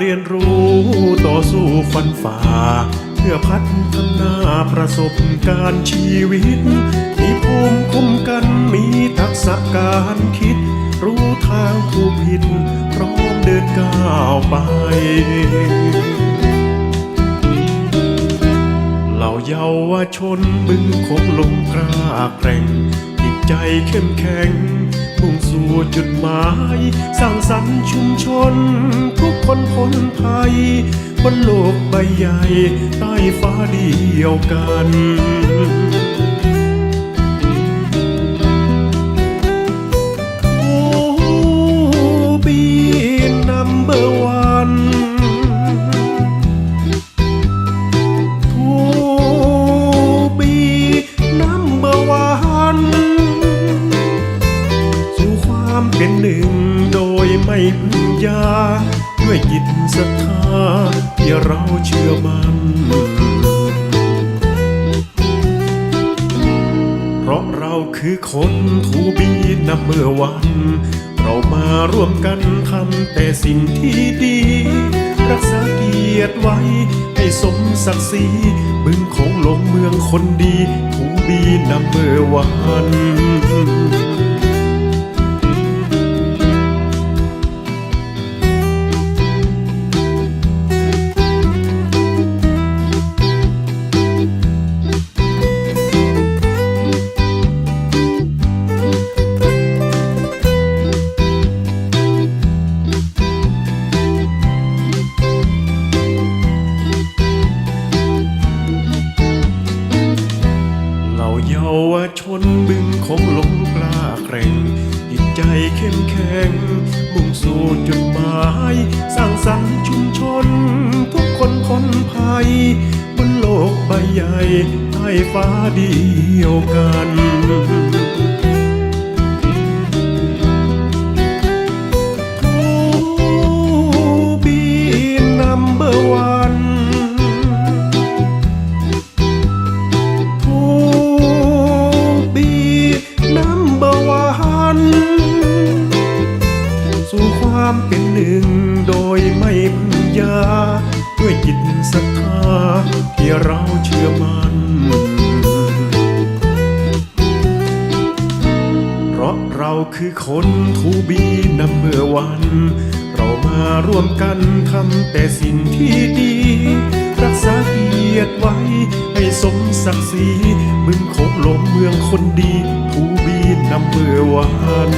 เรียนรู้ต่อสู้ฟันฝ่า เพื่อพัฒนาประสบการณ์ชีวิต มีภูมิคุ้มกันมีทักษะการคิด รู้ทางถูกผิด พร้อมเดินก้าวไปเหล่าเยาวชนบึงคงลงกล้าแกร่งจิตใจเข้มแข็ง มุ่งสู่จุดหมาย สร้างสรรค์ชุมชน ทุกคนพ้นภัย บนโลกใบใหญ่ ใต้ฟ้าเดียวกัน ไม่พึ่งยา ด้วยจิตศรัทธาที่เราเชื่อมันเพราะเราคือคนทูบีนับเมื่อวัน เรามาร่วมกันทำแต่สิ่งที่ดี รักษาเกียรติไว้ให้สมศักดิ์ศรีบึงของหลงเมืองคนดีทูบีนับเมื่อวัน เยาวชนบึงคงหลงกล้าแกร่งจิตใจเข้มแข็ง มุ่งสู่จุดหมาย สร้างสรรค์ชุมชน ทุกคนค้นภัย บนโลกใบใหญ่ใต้ฟ้าเดียวกัน ด้วยจิตศรัทธาที่เราเชื่อมันเพราะเราคือคนทูบีนัมเบอร์วัน เรามาร่วมกันทำแต่สิ่งที่ดี รักษาเกียรติไว้ ให้สมศักดิ์ศรีบึงโขงหลงเมืองคนดี ทูบีนัมเบอร์วัน